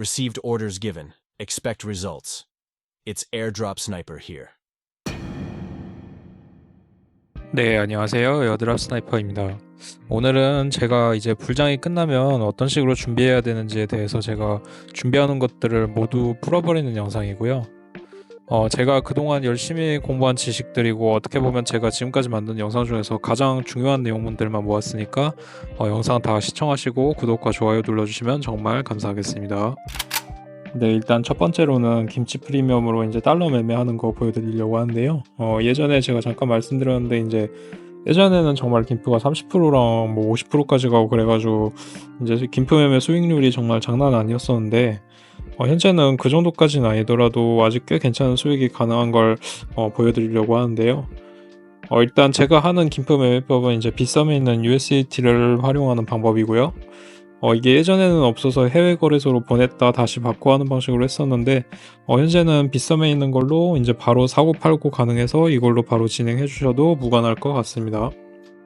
Received orders given. Expect results. It's airdrop sniper here. 네, 안녕하세요. 에어드랍 스나이퍼입니다. 오늘은 제가 이제 불장이 끝나면 어떤 식으로 준비해야 되는지에 대해서 제가 준비하는 것들을 모두 풀어버리는 영상이고요. 어, 제가 그동안 열심히 공부한 지식들이고 어떻게 보면 제가 지금까지 만든 영상 중에서 가장 중요한 내용들만 모았으니까 어, 영상 다 시청하시고 구독과 좋아요 눌러주시면 정말 감사하겠습니다. 네, 일단 첫 번째로는 김치 프리미엄으로 이제 달러 매매하는 거 보여드리려고 하는데요. 어, 예전에 제가 잠깐 말씀드렸는데 이제 예전에는 정말 김프가 30%랑 뭐 50%까지 가고 그래가지고 이제 김프 매매 수익률이 정말 장난 아니었었는데 어, 현재는 그 정도까지는 아니더라도 아직 꽤 괜찮은 수익이 가능한 걸 어, 보여드리려고 하는데요. 어, 일단 제가 하는 김프 매매법은 이제 빗썸에 있는 USDT를 활용하는 방법이고요. 어, 이게 예전에는 없어서 해외 거래소로 보냈다 다시 받고 하는 방식으로 했었는데 어, 현재는 빗썸에 있는 걸로 이제 바로 사고 팔고 가능해서 이걸로 바로 진행해 주셔도 무관할 것 같습니다.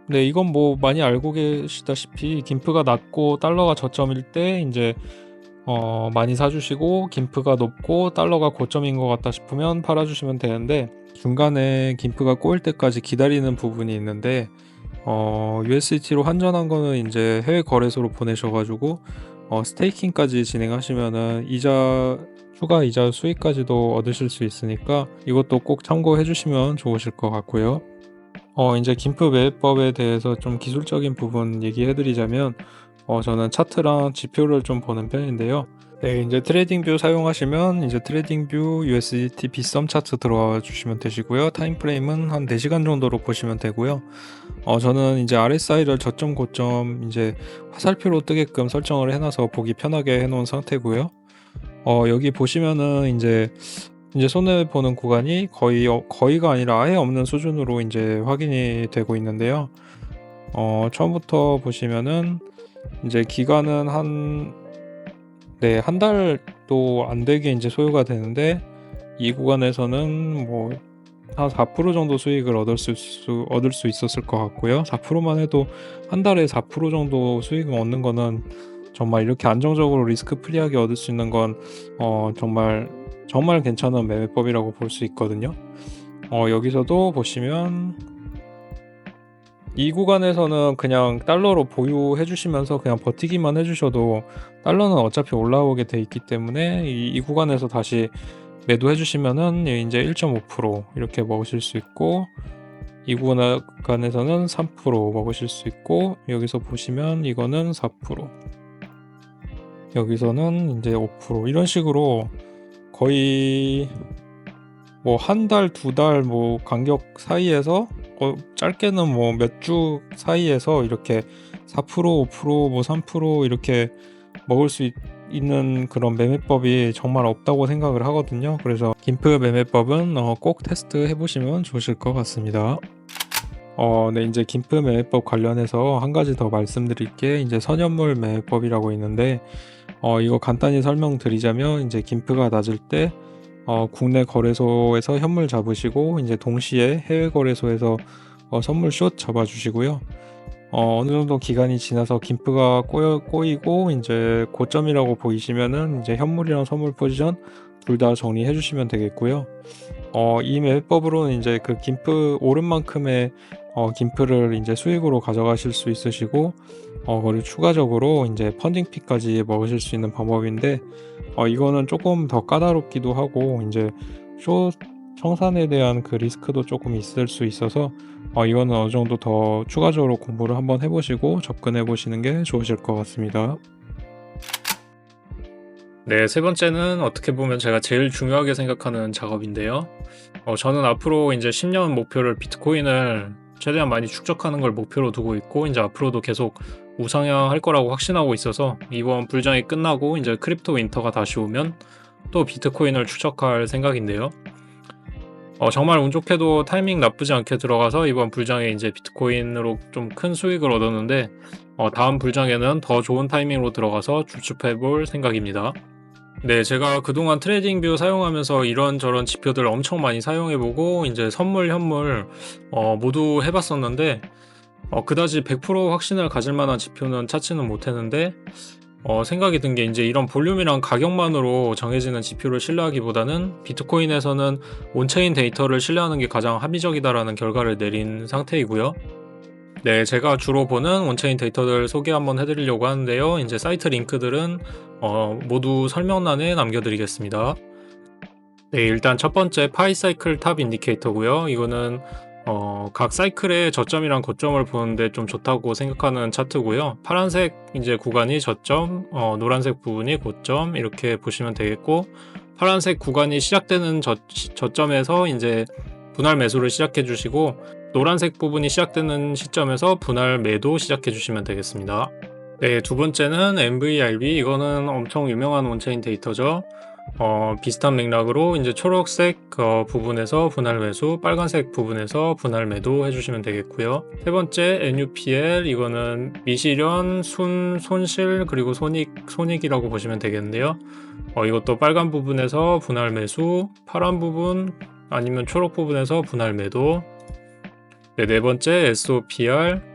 네, 이건 뭐 많이 알고 계시다시피 김프가 낮고 달러가 저점일 때 이제 어, 많이 사주시고 김프가 높고 달러가 고점인 것 같다 싶으면 팔아주시면 되는데 중간에 김프가 꼬일 때까지 기다리는 부분이 있는데 어, USDT로 환전한 거는 이제 해외 거래소로 보내셔가지고 어, 스테이킹까지 진행하시면은 이자 추가 이자 수익까지도 얻으실 수 있으니까 이것도 꼭 참고해 주시면 좋으실 것 같고요. 어, 이제 김프 매매법에 대해서 좀 기술적인 부분 얘기해 드리자면 어, 저는 차트랑 지표를 좀 보는 편인데요. 네, 이제 트레이딩뷰 사용하시면 이제 트레이딩뷰 USDT 빗썸 차트 들어와 주시면 되시고요. 타임 프레임은 한 4시간 정도로 보시면 되고요. 어, 저는 이제 RSI를 저점 고점 이제 화살표로 뜨게끔 설정을 해놔서 보기 편하게 해놓은 상태고요. 어, 여기 보시면은 이제 이제 손해 보는 구간이 거의 어, 거의가 아니라 아예 없는 수준으로 이제 확인이 되고 있는데요. 어, 처음부터 보시면은 이제 기간은 한 네, 한 달도 안 되게 이제 소요가 되는데 이 구간에서는 뭐 한 4% 정도 수익을 얻을 수, 수 얻을 수 있었을 것 같고요. 4%만 해도 한 달에 4% 정도 수익을 얻는 거는 정말 이렇게 안정적으로 리스크 프리하게 얻을 수 있는 건 어, 정말 정말 괜찮은 매매법이라고 볼 수 있거든요. 어, 여기서도 보시면 이 구간에서는 그냥 달러로 보유해 주시면서 그냥 버티기만 해 주셔도 달러는 어차피 올라오게 돼 있기 때문에 이, 이 구간에서 다시 매도해 주시면은 이제 1.5% 이렇게 먹으실 수 있고 이 구간에서는 3% 먹으실 수 있고 여기서 보시면 이거는 4% 여기서는 이제 5% 이런 식으로 거의 뭐 한 달, 두 달 뭐 간격 사이에서 어, 짧게는 뭐 몇 주 사이에서 이렇게 4% 5%뭐 3% 이렇게 먹을 수 있, 는 그런 매매법이 정말 없다고 생각을 하거든요. 그래서 김프 매매법은 어, 꼭 테스트 해보시면 좋으실 것 같습니다. 어, 네, 이제 김프 매매법 관련해서 한 가지 더 말씀드릴 게 이제 선현물 매매법이라고 있는데 어, 이거 간단히 설명드리자면 이제 김프가 낮을 때 어, 국내 거래소에서 현물 잡으시고 이제 동시에 해외 거래소에서 어, 선물 숏 잡아주시고요. 어, 어느 정도 기간이 지나서 김프가 꼬여, 꼬이고 이제 고점이라고 보이시면은 이제 현물이랑 선물 포지션 둘 다 정리해 주시면 되겠고요. 어, 이 매매법으로는 이제 그 김프 오른 만큼의 어, 김프를 이제 수익으로 가져가실 수 있으시고 어, 그리고 추가적으로 이제 펀딩피까지 먹으실 수 있는 방법인데 어, 이거는 조금 더 까다롭기도 하고 이제 쇼 청산에 대한 그 리스크도 조금 있을 수 있어서 어, 이거는 어느 정도 더 추가적으로 공부를 한번 해보시고 접근해 보시는 게 좋으실 것 같습니다. 네, 세 번째는 어떻게 보면 제가 제일 중요하게 생각하는 작업인데요. 어, 저는 앞으로 이제 10년 목표를 비트코인을 최대한 많이 축적하는 걸 목표로 두고 있고 이제 앞으로도 계속 우상향할 거라고 확신하고 있어서 이번 불장이 끝나고 이제 크립토 윈터가 다시 오면 또 비트코인을 추적할 생각인데요. 어, 정말 운 좋게도 타이밍 나쁘지 않게 들어가서 이번 불장에 이제 비트코인으로 좀 큰 수익을 얻었는데 어, 다음 불장에는 더 좋은 타이밍으로 들어가서 주축해 볼 생각입니다. 네, 제가 그동안 트레이딩뷰 사용하면서 이런저런 지표들 엄청 많이 사용해보고 이제 선물, 현물 어, 모두 해봤었는데 어, 그다지 100% 확신을 가질 만한 지표는 찾지는 못했는데 어, 생각이 든 게 이제 이런 볼륨이랑 가격만으로 정해지는 지표를 신뢰하기보다는 비트코인에서는 온체인 데이터를 신뢰하는 게 가장 합리적이다라는 결과를 내린 상태이고요. 네, 제가 주로 보는 온체인 데이터들 소개 한번 해드리려고 하는데요. 이제 사이트 링크들은 어, 모두 설명란에 남겨드리겠습니다. 네, 일단 첫 번째 파이사이클 탑 인디케이터고요. 이거는 어, 각 사이클의 저점이랑 고점을 보는데 좀 좋다고 생각하는 차트고요. 파란색 이제 구간이 저점, 어, 노란색 부분이 고점 이렇게 보시면 되겠고 파란색 구간이 시작되는 저, 시- 저점에서 이제 분할 매수를 시작해 주시고 노란색 부분이 시작되는 시점에서 분할 매도 시작해 주시면 되겠습니다. 네, 두 번째는 MVRB 이거는 엄청 유명한 온체인 데이터죠. 어, 비슷한 맥락으로 이제 초록색 어, 부분에서 분할 매수, 빨간색 부분에서 분할 매도 해주시면 되겠고요. 세 번째 NUPL 이거는 미실현, 순, 손실 그리고 손익, 손익이라고 보시면 되겠는데요. 어, 이것도 빨간 부분에서 분할 매수, 파란 부분 아니면 초록 부분에서 분할 매도. 네, 네 번째 SOPR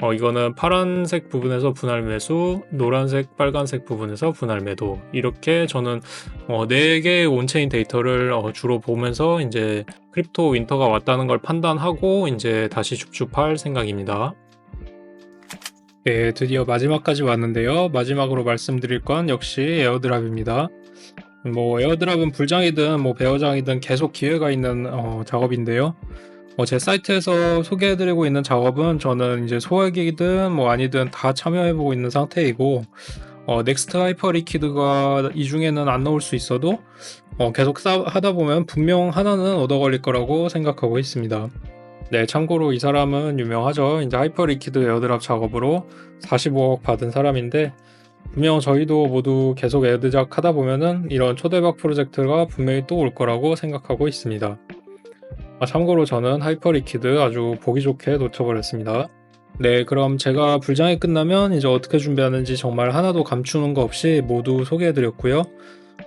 어, 이거는 파란색 부분에서 분할 매수, 노란색, 빨간색 부분에서 분할 매도. 이렇게 저는 어, 4개의 온체인 데이터를 어, 주로 보면서 이제 크립토 윈터가 왔다는 걸 판단하고 이제 다시 줍줍할 생각입니다. 네, 드디어 마지막까지 왔는데요. 마지막으로 말씀드릴 건 역시 에어드랍입니다. 뭐 에어드랍은 불장이든 뭐 배어장이든 계속 기회가 있는 어, 작업인데요. 어, 제 사이트에서 소개해드리고 있는 작업은 저는 이제 소액이든 뭐 아니든 다 참여해보고 있는 상태이고 어, 넥스트 하이퍼 리퀴드가 이 중에는 안 나올 수 있어도 어, 계속 싸, 하다 보면 분명 하나는 얻어 걸릴 거라고 생각하고 있습니다. 네, 참고로 이 사람은 유명하죠. 이제 하이퍼 리퀴드 에어드랍 작업으로 45억 받은 사람인데 분명 저희도 모두 계속 에어드작 하다 보면은 이런 초대박 프로젝트가 분명히 또 올 거라고 생각하고 있습니다. 아, 참고로 저는 하이퍼 리퀴드 아주 보기 좋게 놓쳐버렸습니다. 네, 그럼 제가 불장이 끝나면 이제 어떻게 준비하는지 정말 하나도 감추는 거 없이 모두 소개해드렸고요.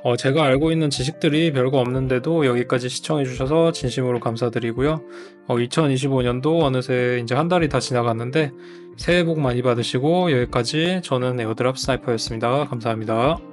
어, 제가 알고 있는 지식들이 별거 없는데도 여기까지 시청해주셔서 진심으로 감사드리고요. 어, 2025년도 어느새 이제 한 달이 다 지나갔는데 새해 복 많이 받으시고 여기까지 저는 에어드랍 스나이퍼였습니다. 감사합니다.